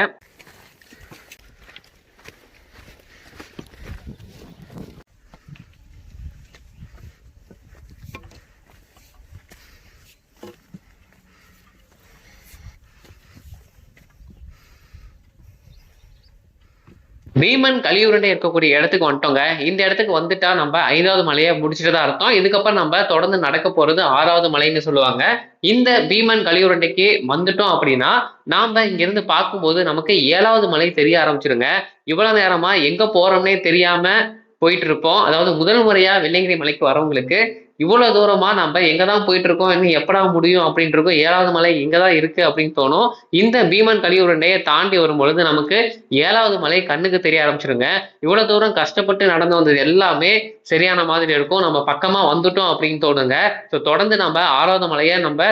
பீமன் கலியுருண்டை இருக்கக்கூடிய இடத்துக்கு வந்துட்டோங்க. இந்த இடத்துக்கு வந்துட்டா நம்ம ஐந்தாவது மலையை முடிச்சுட்டு தான் அர்த்தம். இதுக்கப்புறம் நம்ம தொடர்ந்து நடக்க போறது ஆறாவது மலைன்னு சொல்லுவாங்க. இந்த பீமன் கலியுருண்டைக்கு வந்துட்டோம் அப்படின்னா நாம இங்கிருந்து பார்க்கும்போது நமக்கு ஏழாவது மலை தெரிய ஆரம்பிச்சிருங்க. இவ்வளவு நேரமா எங்க போறோம்னே தெரியாம போயிட்டு இருப்போம் அதாவது முதல் முறையா வெள்ளையங்கிரி மலைக்கு வரவங்களுக்கு இவ்வளவு தூரமா நம்ம எங்க தான் போயிட்டு இருக்கோம் இன்னும் எப்படா முடியும் அப்படின்ட்டு இருக்கோம் ஏழாவது மலை எங்க தான் இருக்கு அப்படின்னு தோணும். இந்த பீமன் கலியுருண்டையை தாண்டி வரும் பொழுது நமக்கு ஏழாவது மலை கண்ணுக்கு தெரிய ஆரம்பிச்சிருங்க. இவ்வளவு தூரம் கஷ்டப்பட்டு நடந்து வந்தது எல்லாமே சரியான மாதிரி இருக்கும். நம்ம பக்கமா வந்துட்டோம் அப்படின்னு தோணுங்க. ஸோ தொடர்ந்து நம்ம ஆறாவது மலையை நம்ம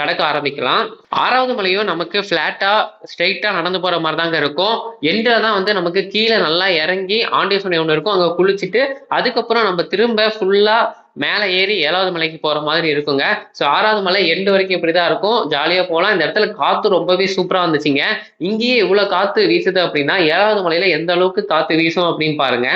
கடக்க ஆரம்பிக்கலாம். ஆறாவது மலையும் நமக்கு ஃப்ளாட்டா ஸ்ட்ரைட்டா நடந்து போற மாதிரி தாங்க இருக்கும். எண்டில் தான் வந்து நமக்கு கீழே நல்லா இறங்கி ஆண்டேஸ்வரி ஒன்று இருக்கும் அங்கே குளிச்சுட்டு அதுக்கப்புறம் நம்ம திரும்ப ஃபுல்லா மேலே ஏறி ஏழாவது மலைக்கு போற மாதிரி இருக்குங்க. ஸோ ஆறாவது மலை எண்டு வரைக்கும் இப்படிதான் இருக்கும். ஜாலியாக போகலாம். இந்த இடத்துல காற்று ரொம்பவே சூப்பராக வந்துச்சுங்க. இங்கேயே இவ்வளோ காற்று வீசுது அப்படின்னா ஏழாவது மலையில எந்த அளவுக்கு காற்று வீசும் அப்படின்னு பாருங்க.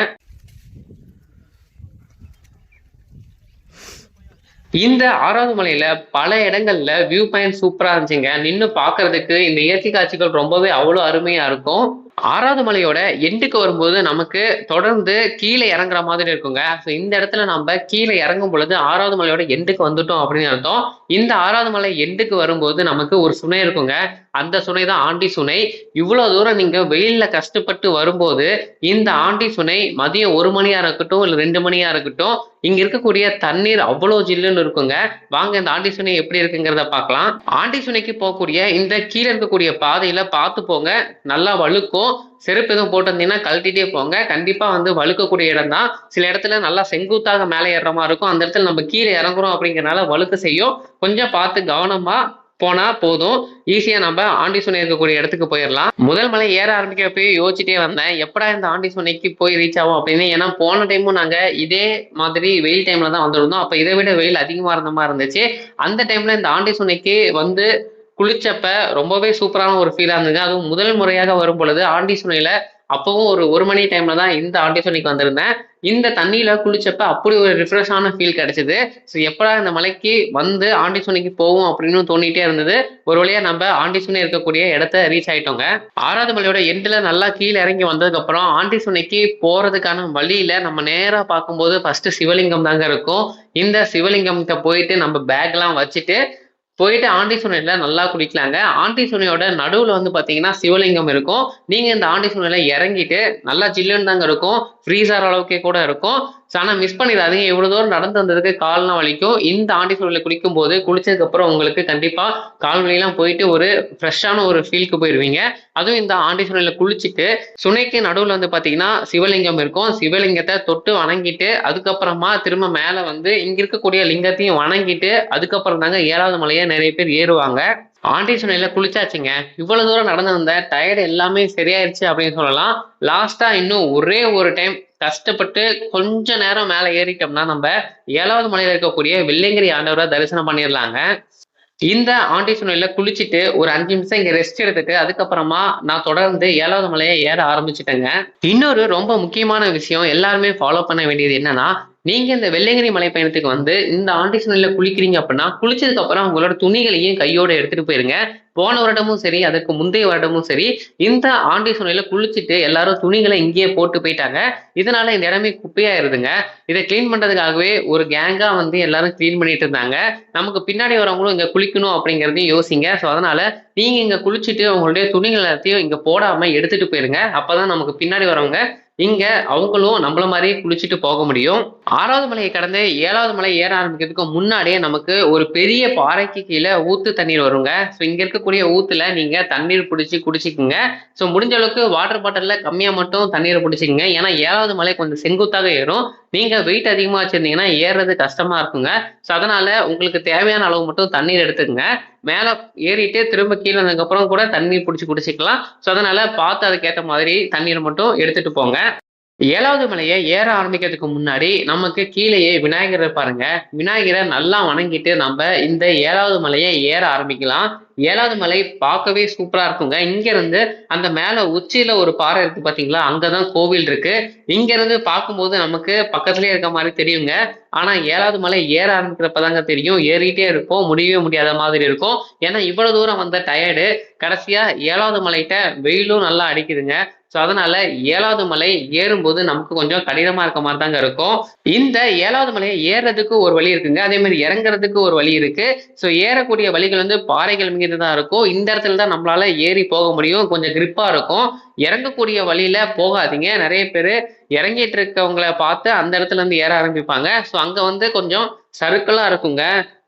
இந்த ஆறாவது மலையில பல இடங்கள்ல வியூ பாயிண்ட் சூப்பரா இருந்துச்சுங்க. நின்று பாக்குறதுக்கு இந்த இயற்கை காட்சிகள் ரொம்பவே அவ்வளவு அருமையா இருக்கும். ஆறாவது மலையோட எண்டுக்கு வரும்போது நமக்கு தொடர்ந்து கீழே இறங்குற மாதிரி இருக்குங்க. ஸோ இந்த இடத்துல நம்ம கீழே இறங்கும் பொழுது ஆறாவது மலையோட எண்டுக்கு வந்துட்டோம் அப்படின்னு அர்த்தம். இந்த ஆறாவது மலை எண்டுக்கு வரும்போது நமக்கு ஒரு சுனை இருக்குங்க. அந்த சுனை தான் ஆண்டி சுனை. இவ்வளவு தூரம் நீங்க வெயில்ல கஷ்டப்பட்டு வரும்போது இந்த ஆண்டி சுனை மதியம் ஒரு மணியா இருக்கட்டும் இல்லை ரெண்டு மணியா இருக்கட்டும் இங்க இருக்கக்கூடிய தண்ணீர் அவ்வளவு ஜில்லுன்னு இருக்குங்க. வாங்க இந்த ஆண்டி சுனை எப்படி இருக்குங்கிறத பார்க்கலாம். ஆண்டி சுனைக்கு போகக்கூடிய இந்த கீழே இருக்கக்கூடிய பாதையில பார்த்து போங்க. நல்லா வழுக்கும். செருப்பு எதுவும் போட்டிருந்தீங்கன்னா கழட்டிட்டே போங்க. கண்டிப்பா வந்து வழுக்கக்கூடிய இடம் தான். சில இடத்துல நல்லா செங்குத்தாக மேலே ஏறுற மாதிரி இருக்கும். அந்த இடத்துல நம்ம கீழே இறங்குறோம் அப்படிங்கிறனால வழுக்க செய்யும். கொஞ்சம் பார்த்து கவனமா போனா போதும். ஈஸியா நம்ம ஆண்டி சுனை இருக்கக்கூடிய இடத்துக்கு போயிடலாம் முதல் மலை ஏற ஆரம்பிக்கிறப்பயே யோசிச்சுட்டே வந்தேன். எப்படா இந்த ஆண்டி சுனைக்கு போய் ரீச் ஆகும் அப்படின்னு. ஏன்னா போன டைமும் நாங்க இதே மாதிரி வெயில் டைம்ல தான் வந்திருந்தோம். அப்ப இதை விட வெயில் அதிகமா இருந்த மாதிரி இருந்துச்சு. அந்த டைம்ல இந்த ஆண்டி சுனைக்கு வந்து குளிச்சப்ப ரொம்பவே சூப்பரான ஒரு ஃபீலா இருந்தது. அதுவும் முதல் முறையாக வரும் பொழுது ஆண்டி சுனையில அப்பவும் ஒரு ஒரு மணி டைம்ல தான் இந்த ஆண்டிசோனிக்கு வந்திருந்தேன். இந்த தண்ணியில குளிச்சப்ப அப்படி ஒரு ரிஃப்ரெஷ்ஷான ஃபீல் கிடைச்சது. ஸோ எப்படா இந்த மலைக்கு வந்து ஆண்டிசோனிக்கு போவோம் அப்படின்னு தோண்டிட்டே இருந்தது. ஒரு வழியா நம்ம ஆண்டிசோனி இருக்கக்கூடிய இடத்த ரீச் ஆயிட்டோங்க. ஆறாவது மலையோட எண்டில் நல்லா கீழே இறங்கி வந்ததுக்கு அப்புறம் ஆண்டிசோனிக்கு போறதுக்கான வழியில நம்ம நேரா பார்க்கும்போது ஃபர்ஸ்ட் சிவலிங்கம் தாங்க இருக்கும். இந்த சிவலிங்கம்கிட்ட போயிட்டு நம்ம பேக்லாம் வச்சுட்டு போயிட்டு ஆண்டி சுனையில நல்லா குடிக்கலாங்க ஆண்டி சுனையோட நடுவுல வந்து பாத்தீங்கன்னா சிவலிங்கம் இருக்கும். நீங்க இந்த ஆண்டி சுனையில இறங்கிட்டு நல்லா ஜில்லுன்னு தாங்க இருக்கும். ஃப்ரீசர் அளவுக்கே கூட இருக்கும். ஸோ ஆனால் மிஸ் பண்ணிடாதீங்க. இவ்வளோ தூரம் நடந்து வந்ததுக்கு கால்லாம் வலிக்கும். இந்த ஆண்டி சூழலில் குளிக்கும் போது குளிச்சதுக்கப்புறம் உங்களுக்கு கண்டிப்பாக கால் வலியெல்லாம் போயிட்டு ஒரு ஃப்ரெஷ்ஷான ஒரு ஃபீலுக்கு போயிடுவீங்க அதுவும் இந்த ஆண்டி சூழலில் குளிச்சுட்டு சுனைக்கு நடுவில் வந்து பார்த்தீங்கன்னா சிவலிங்கம் இருக்கும். சிவலிங்கத்தை தொட்டு வணங்கிட்டு அதுக்கப்புறமா திரும்ப மேலே வந்து இங்கே இருக்கக்கூடிய லிங்கத்தையும் வணங்கிட்டு அதுக்கப்புறம் தாங்க ஏழாவது மலையை நிறைய பேர் ஏறுவாங்க. ஆண்டி சுனையில குளிச்சாச்சுங்க. இவ்வளவு தூரம் நடந்து வந்த டயர்டு எல்லாமே சரியாயிருச்சு அப்படின்னு சொல்லலாம். லாஸ்டா இன்னும் ஒரே ஒரு டைம் கஷ்டப்பட்டு கொஞ்ச நேரம் மேல ஏறிட்டோம்னா நம்ம ஏழாவது மலையில இருக்கக்கூடிய வெள்ளையங்கிரி ஆண்டவரை தரிசனம் பண்ணிடலாங்க. இந்த ஆண்டி சுனையில குளிச்சுட்டு ஒரு அஞ்சு நிமிஷம் இங்க ரெஸ்ட் எடுத்துட்டு அதுக்கப்புறமா நான் தொடர்ந்து ஏழாவது மலையை ஏற ஆரம்பிச்சிட்டேங்க. இன்னொரு ரொம்ப முக்கியமான விஷயம் எல்லாருமே ஃபாலோ பண்ண வேண்டியது என்னன்னா நீங்க இந்த வெள்ளையங்கிரி மலை பயணத்துக்கு வந்து இந்த ஆண்டிசனில் குளிக்கிறீங்க அப்படின்னா குளிச்சதுக்கு அப்புறம் உங்களோட துணிகளையும் கையோட எடுத்துட்டு போயிருங்க. போன வருடமும் சரி அதுக்கு முந்தைய வருடமும் சரி இந்த ஆண்டி குளிச்சுட்டு எல்லாரும் துணிகளை இங்கேயே போட்டு போயிட்டாங்க. இதனால இந்த இடமே குப்பையாயிருதுங்க. இதை க்ளீன் பண்றதுக்காகவே ஒரு கேங்கா வந்து எல்லாரும் க்ளீன் பண்ணிட்டு இருந்தாங்க. நமக்கு பின்னாடி வரவங்களும் இங்க குளிக்கணும் அப்படிங்கறதையும் யோசிங்க. ஸோ அதனால நீங்க இங்க குளிச்சுட்டு உங்களுடைய துணிகள் எல்லாத்தையும் இங்க போடாம எடுத்துட்டு போயிருங்க. அப்பதான் நமக்கு பின்னாடி வரவங்க இங்க அவங்களும் நம்மள மாதிரியே குளிச்சுட்டு போக முடியும். ஆறாவது மலையை கடந்து ஏழாவது மலை ஏற ஆரம்பிக்கிறதுக்கு முன்னாடியே நமக்கு ஒரு பெரிய பாறைக்கு கீழே ஊத்து தண்ணீர் வருங்க. ஸோ இங்க இருக்கக்கூடிய ஊத்துல நீங்க தண்ணீர் பிடிச்சி குடிச்சிக்குங்க. ஸோ முடிஞ்ச அளவுக்கு வாட்டர் பாட்டில்ல கம்மியா மட்டும் தண்ணீரை பிடிச்சிக்கங்க. ஏன்னா ஏழாவது மலை கொஞ்சம் செங்குத்தாக ஏறும். நீங்க வெயிட் அதிகமா வச்சிருந்தீங்கன்னா ஏறுறது கஷ்டமா இருக்குங்க. ஸோ அதனால உங்களுக்கு தேவையான அளவு மட்டும் தண்ணீர் எடுத்துக்கங்க. மேலே ஏறிட்டு திரும்ப கீழே வந்ததுக்கப்புறம் கூட தண்ணி பிடிச்சி குடிச்சிக்கலாம். ஸோ அதனால பார்த்து அதுக்கேற்ற மாதிரி தண்ணீர் மட்டும் எடுத்துட்டு போங்க. ஏழாவது மலையை ஏற ஆரம்பிக்கிறதுக்கு முன்னாடி நமக்கு கீழேயே விநாயகர் பாருங்க. விநாயகரை நல்லா வணங்கிட்டு நம்ம இந்த ஏழாவது மலையை ஏற ஆரம்பிக்கலாம். ஏழாவது மலை பார்க்கவே சூப்பரா இருக்குங்க. இங்க இருந்து அந்த மேல உச்சியில ஒரு பாறை இருக்கு பாத்தீங்களா? அங்கதான் கோவில் இருக்கு. இங்க இருந்து பார்க்கும்போது நமக்கு பக்கத்துலயே இருக்க மாதிரி தெரியுங்க. ஆனா ஏழாவது மலை ஏற ஆரம்பிக்கிறப்பதாங்க தெரியும். ஏறிட்டே இருப்போம். முடியவே முடியாத மாதிரி இருக்கும். ஏன்னா இவ்வளவு தூரம் வந்த டயர்டு கடைசியா ஏழாவது மலைகிட்ட வெயிலும் நல்லா அடிக்குதுங்க. ஸோ அதனால ஏழாவது மலை ஏறும்போது நமக்கு கொஞ்சம் கடினமா இருக்க மாதிரி தாங்க இருக்கும். இந்த ஏழாவது மலையை ஏறுறதுக்கு ஒரு வழி இருக்குங்க. அதே மாதிரி இறங்குறதுக்கு ஒரு வழி இருக்கு. ஸோ ஏறக்கூடிய வழிகள் வந்து பாறைகள் மீது தான் இருக்கும். இந்த இடத்துல தான் நம்மளால ஏறி போக முடியும். கொஞ்சம் கிரிப்பா இருக்கும். இறங்கக்கூடிய வழியில போகாதீங்க. நிறைய பேர் இறங்கிட்டு இருக்கவங்கள பார்த்து அந்த இடத்துல இருந்து ஏற ஆரம்பிப்பாங்க. ஸோ அங்க வந்து கொஞ்சம் சருக்களாக இருக்குங்க.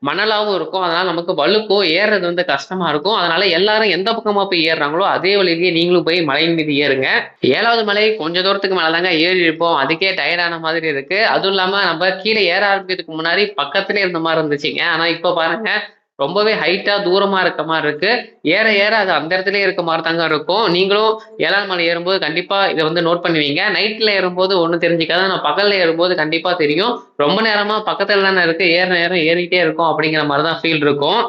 மணலாகவும் இருக்கும். அதனால் நமக்கு வலுக்கோ ஏறுறது வந்து கஷ்டமாக இருக்கும். அதனால் எல்லாரும் எந்த பக்கமாக போய் ஏறுறாங்களோ அதே வழியிலேயே நீங்களும் போய் மலையின் மீது ஏறுங்க. ஏழாவது மலை கொஞ்ச தூரத்துக்கு மேலே தாங்க ஏறி இருப்போம் அதுக்கே டயர்டான மாதிரி இருக்குது அதுவும் இல்லாமல் நம்ம கீழே ஏற ஆரம்பிக்கிறதுக்கு முன்னாடி பக்கத்துலேயே இருந்த மாதிரி இருந்துச்சுங்க. ஆனால் இப்போ பாருங்கள் ரொம்பவே ஹைட்டா தூரமா இருக்க மாதிரி இருக்கு. ஏற ஏற அது அந்த இடத்துல இருக்க மாதிரி தாங்க இருக்கும். நீங்களும் ஏழாம் மலை ஏறும்போது கண்டிப்பா இதை வந்து நோட் பண்ணுவீங்க. நைட்ல ஏறும்போது ஒன்றும் தெரிஞ்சுக்காது. நான் பகல்ல ஏறும்போது கண்டிப்பா தெரியும். ரொம்ப நேரமா பக்கத்துல தானே இருக்கு. ஏற நேரம் ஏறிட்டே இருக்கும் அப்படிங்கிற மாதிரி தான் ஃபீல் இருக்கும்.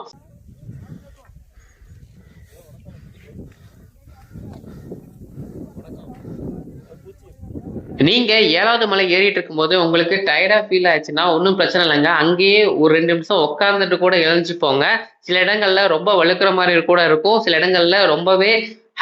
நீங்க ஏழாவது மலை ஏறிட்டு இருக்கும்போது உங்களுக்கு டயர்டா ஃபீல் ஆயிடுச்சுன்னா ஒன்றும் பிரச்சனை இல்லைங்க. அங்கேயே ஒரு ரெண்டு நிமிஷம் உட்கார்ந்துட்டு கூட எழுந்துச்சு போங்க. சில இடங்கள்ல ரொம்ப வழுக்கிற மாதிரி கூட இருக்கும். சில இடங்கள்ல ரொம்பவே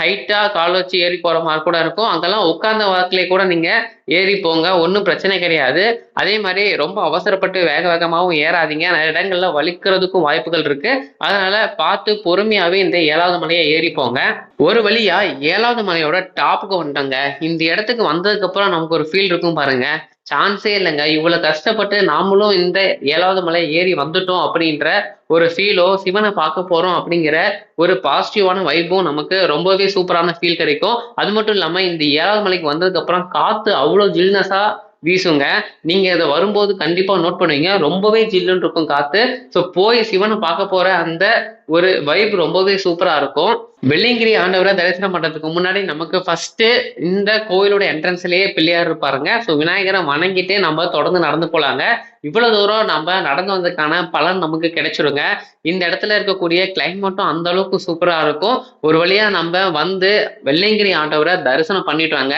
ஹைட்டா கால் வச்சு ஏறி போற மாதிரி கூட இருக்கும். அங்கெல்லாம் உட்கார்ந்த வாக்கிலே கூட நீங்க ஏறி போங்க. ஒன்றும் பிரச்சனை கிடையாது. அதே மாதிரி ரொம்ப அவசரப்பட்டு வேக வேகமாகவும் ஏறாதீங்க. நிறைய இடங்கள்ல வலிக்கிறதுக்கும் வாய்ப்புகள் இருக்கு. அதனால பார்த்து பொறுமையாவே இந்த ஏழாவது மலையை ஏறி போங்க. ஒரு வழியா ஏழாவது மலையோட டாப்புக்கு வந்துட்டோங்க. இந்த இடத்துக்கு வந்ததுக்கு அப்புறம் நமக்கு ஒரு ஃபீல் இருக்கும் பாருங்க. சான்ஸே இல்லைங்க. இவ்வளவு கஷ்டப்பட்டு நாமளும் இந்த ஏழாவது மலை ஏறி வந்துட்டோம் அப்படின்ற ஒரு ஃபீலோ சிவனை பார்க்க போறோம் அப்படிங்கிற ஒரு பாசிட்டிவான வைப்பும் நமக்கு ரொம்பவே சூப்பரான ஃபீல் கிடைக்கும். அது மட்டும் இல்லாம இந்த ஏழாவது மலைக்கு வந்ததுக்கு அப்புறம் காத்து அவ்வளோ ஜில்னஸா வீசுங்க. நீங்க இதை வரும்போது கண்டிப்பா நோட் பண்ணுவீங்க. ரொம்பவே ஜில்லுன்னு இருக்கும் காத்து. ஸோ போய் சிவனை பார்க்க போற அந்த ஒரு வைப் ரொம்பவே சூப்பரா இருக்கும். வெள்ளியங்கிரி ஆண்டவரை தரிசனம் பண்றதுக்கு முன்னாடி நமக்கு ஃபர்ஸ்ட் இந்த கோயிலோட என்ட்ரன்ஸ்லயே பிள்ளையார் இருப்பாருங்க. ஸோ விநாயகரை வணங்கிட்டு நம்ம தொடர்ந்து நடந்து போலாங்க. இவ்வளவு தூரம் நம்ம நடந்து வந்ததுக்கான பலன் நமக்கு கிடைச்சிருங்க. இந்த இடத்துல இருக்கக்கூடிய கிளைமேட்டும் அந்த அளவுக்கு சூப்பரா இருக்கும். ஒரு வழியா நம்ம வந்து வெள்ளியங்கிரி ஆண்டவரை தரிசனம் பண்ணிட்டாங்க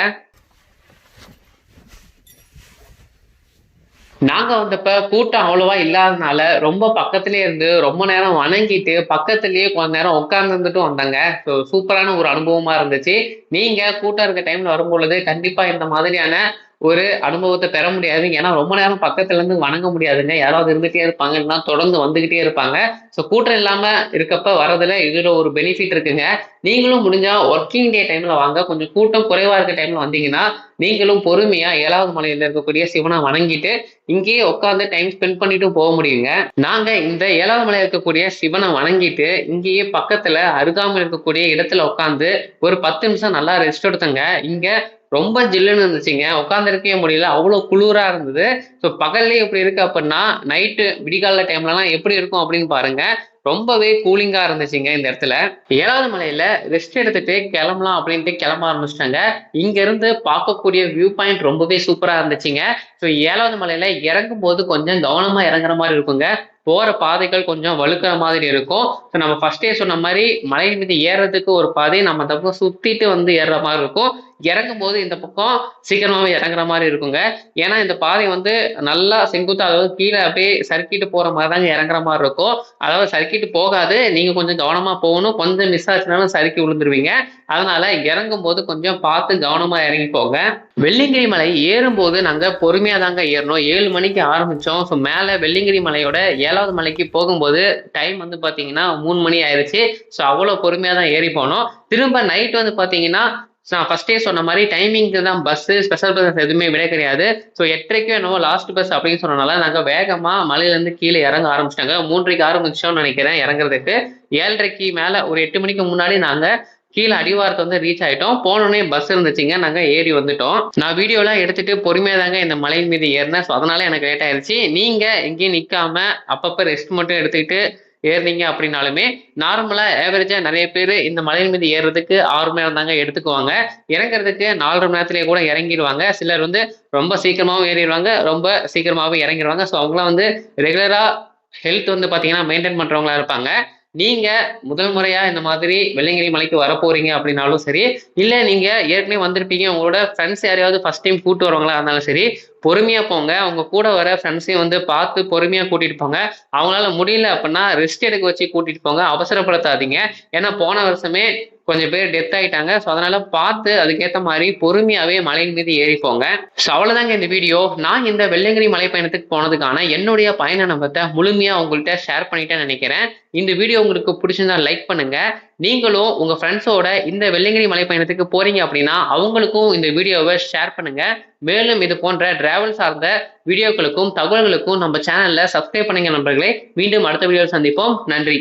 நாங்க வந்தப்ப கூட்டம் அவ்வளவா இல்லாதனால ரொம்ப பக்கத்துலயே இருந்து ரொம்ப நேரம் வணங்கிட்டு பக்கத்துலயே கொஞ்ச நேரம் உட்கார்ந்துட்டு வந்தாங்க. ஸோ சூப்பரான ஒரு அனுபவமா இருந்துச்சு. நீங்க கூட்டம் இருக்க டைம்ல வரும்பொழுது கண்டிப்பா இந்த மாதிரியான ஒரு அனுபவத்தை பெற முடியாது. ஏன்னா ரொம்ப நேரம் பக்கத்துல இருந்து வணங்க முடியாதுங்க. யாராவது இருந்துகிட்டே இருப்பாங்க இல்லைன்னா தொடர்ந்து வந்துகிட்டே இருப்பாங்க. ஸோ கூட்டம் இல்லாம இருக்கப்ப வரதுல இதுல ஒரு பெனிஃபிட் இருக்குங்க. நீங்களும் முடிஞ்சா ஒர்க்கிங் டே டைம்ல வாங்க. கொஞ்சம் கூட்டம் குறைவா இருக்க டைம்ல வந்தீங்கன்னா நீங்களும் பொறுமையா ஏழாவது மலையில இருக்கக்கூடிய சிவனை வணங்கிட்டு இங்கேயே உட்காந்து டைம் ஸ்பெண்ட் பண்ணிட்டு போக முடியுங்க. நாங்க இந்த ஏழாவது மலையில இருக்கக்கூடிய சிவனை வணங்கிட்டு இங்கேயே பக்கத்துல அருகாமல் இருக்கக்கூடிய இடத்துல உட்காந்து ஒரு பத்து நிமிஷம் நல்லா ரெஸ்ட் எடுத்தங்க. இங்க ரொம்ப ஜில்லுன்னு இருந்துச்சுங்க. உட்காந்துருக்கவே முடியல. அவ்வளோ குளிரா இருந்தது. ஸோ பகல்லே இப்படி இருக்கு அப்படின்னா நைட்டு விடிகால டைம்லலாம் எப்படி இருக்கும் அப்படின்னு பாருங்க. ரொம்பவே கூலிங்கா இருந்துச்சுங்க இந்த இடத்துல. ஏழாவது மலையில ரெஸ்ட் எடுத்துட்டு கிளம்பலாம் அப்படின்ட்டு கிளம்ப ஆரம்பிச்சிட்டாங்க. இங்க இருந்து பார்க்கக்கூடிய வியூ பாயிண்ட் ரொம்பவே சூப்பரா இருந்துச்சுங்க. ஸோ ஏழாவது மலையில இறங்கும் போது கொஞ்சம் கவனமா இறங்குற மாதிரி இருக்குங்க. போற பாதைகள் கொஞ்சம் வழுக்கிற மாதிரி இருக்கும். ஸோ நம்ம ஃபர்ஸ்டே சொன்ன மாதிரி மலை மீது ஏறுறதுக்கு ஒரு பாதை நம்ம தப்பு சுற்றிட்டு சுத்திட்டு வந்து ஏறுற மாதிரி இருக்கும். இறங்கும் போது இந்த பக்கம் சீக்கிரமாவே இறங்குற மாதிரி இருக்குங்க. ஏன்னா இந்த பாதை வந்து நல்லா செங்குத்தா அதாவது கீழே அப்படியே சறுக்கிட்டு போற மாதிரி தாங்க இறங்குற மாதிரி இருக்கும். அதாவது சறுக்கிட்டு போகாது. நீங்க கொஞ்சம் கவனமா போகணும். கொஞ்சம் மிஸ் ஆச்சுனாலும் சறுக்கி விழுந்துருவீங்க. அதனால இறங்கும் போது கொஞ்சம் பார்த்து கவனமா இறங்கி போங்க. வெள்ளிங்கிரி மலை ஏறும்போது நாங்க பொறுமையா தாங்க ஏறணும். ஏழு மணிக்கு ஆரம்பிச்சோம். ஸோ மேல வெள்ளிங்கிரி மலையோட ஏழாவது மலைக்கு போகும்போது டைம் வந்து பாத்தீங்கன்னா மூணு மணி ஆயிருச்சு. ஸோ அவ்வளவு பொறுமையா தான் ஏறி போனோம். திரும்ப நைட் வந்து பாத்தீங்கன்னா நான் ஃபர்ஸ்டே சொன்ன மாதிரி டைமிங்க்கு தான் பஸ் ஸ்பெஷல் பஸ் எதுவுமே விட கிடையாது. ஸோ எட்டரைக்கும் என்னவோ லாஸ்ட் பஸ் அப்படின்னு சொன்னனால நாங்கள் வேகமாக மலையிலேருந்து கீழே இறங்க ஆரம்பிச்சிட்டாங்க. மூன்றைக்கு ஆரம்பிச்சோம்னு நினைக்கிறேன் இறங்குறதுக்கு. ஏழரைக்கு மேலே ஒரு எட்டு மணிக்கு முன்னாடி நாங்கள் கீழே அடிவாரத்தை வந்து ரீச் ஆயிட்டோம். போனோடனே பஸ் இருந்துச்சுங்க. நாங்க ஏறி வந்துட்டோம். நான் வீடியோலாம் எடுத்துட்டு பொறுமையா தாங்க இந்த மலையின் மீது ஏறினேன். ஸோ அதனால எனக்கு லேட் ஆயிடுச்சு நீங்க எங்கேயும் நிக்காம அப்பப்ப ரெஸ்ட் மட்டும் எடுத்துக்கிட்டு ஏறினீங்க அப்படின்னாலுமே நார்மலா ஆவரேஜா நிறைய பேர் இந்த மலையின் மீது ஏறுறதுக்கு ஆறு மணி நேரம் தாங்க எடுத்துக்குவாங்க. இறங்குறதுக்கு நாலரை மணி நேரத்திலேயே கூட இறங்கிடுவாங்க சிலர் வந்து ரொம்ப சீக்கிரமாகவும் ஏறிடுவாங்க ரொம்ப சீக்கிரமாகவும் இறங்கிடுவாங்க ஸோ அவங்களாம் வந்து ரெகுலரா ஹெல்த் வந்து பாத்தீங்கன்னா மெயின்டைன் பண்றவங்களா இருப்பாங்க. நீங்க முதல் முறையா இந்த மாதிரி வெள்ளங்கிரி மலைக்கு வர போறீங்க அப்படின்னாலும் சரி இல்ல நீங்க ஏற்கனவே வந்திருப்பீங்க உங்களோட ஃப்ரெண்ட்ஸ் யாரையாவது ஃபர்ஸ்ட் டைம் கூட்டு வரவங்களா இருந்தாலும் சரி பொறுமையா போங்க. அவங்க கூட வர ஃப்ரெண்ட்ஸையும் வந்து பார்த்து பொறுமையா கூட்டிட்டு போங்க. அவங்களால முடியல அப்படின்னா ரெஸ்ட் எடுக்க வச்சு கூட்டிட்டு போங்க. அவசரப்படுத்தாதீங்க. ஏன்னா போன வருஷமே கொஞ்சம் பேர் டெத் ஆயிட்டாங்க. ஸோ அதனால பார்த்து அதுக்கேற்ற மாதிரி பொறுமையாவே மலையின் மீது ஏறி போங்க. ஸோ அவ்வளோதாங்க இந்த வீடியோ நான் இந்த வெள்ளங்கிரி மலை பயணத்துக்கு போனதுக்கான என்னுடைய பயண அனுபவத்தை முழுமையா உங்கள்கிட்ட ஷேர் பண்ணிட்டேன் நினைக்கிறேன். இந்த வீடியோ உங்களுக்கு பிடிச்சிருந்தா லைக் பண்ணுங்க. நீங்களும் உங்க ஃப்ரெண்ட்ஸோட இந்த வெள்ளங்கிரி மலை பயணத்துக்கு போறீங்க அப்படின்னா அவங்களுக்கும் இந்த வீடியோவை ஷேர் பண்ணுங்க. மேலும் இது போன்ற டிராவல் சார்ந்த வீடியோக்களுக்கும் தகவல்களுக்கும் நம்ம சேனல்ல சப்ஸ்கிரைப் பண்ணுங்க நண்பர்களே. மீண்டும் அடுத்த வீடியோவில் சந்திப்போம். நன்றி.